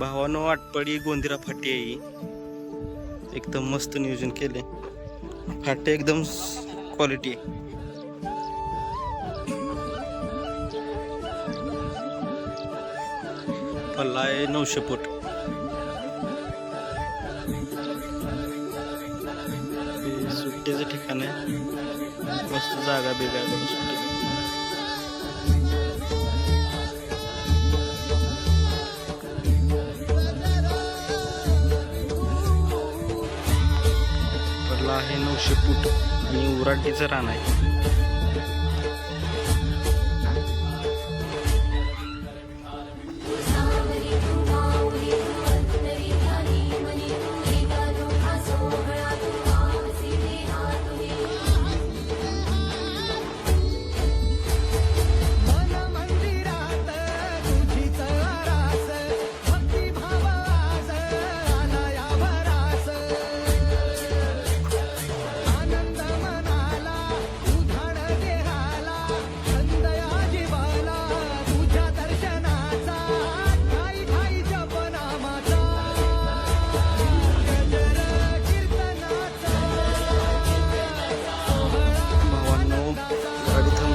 भावानं आटपडी गोंदिरा फाटी आहे ही. एकदम मस्त नियोजन केले फाटे एकदम क्वालिटी आहे पल्ला आहे नऊशे फूट हे सुट्टीचं ठिकाण आहे मस्त जागा बिगा आहे बघा आहे नऊशे फूट आणि उराटीचं रान आहे.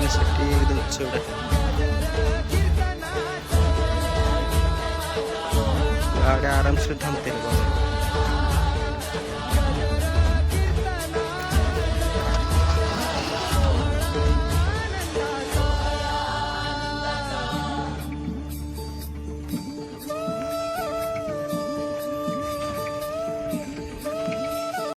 करण्यासाठी थांबण्यासाठी एकदम चढ गाड्या आरामशीर थांबतील. बघा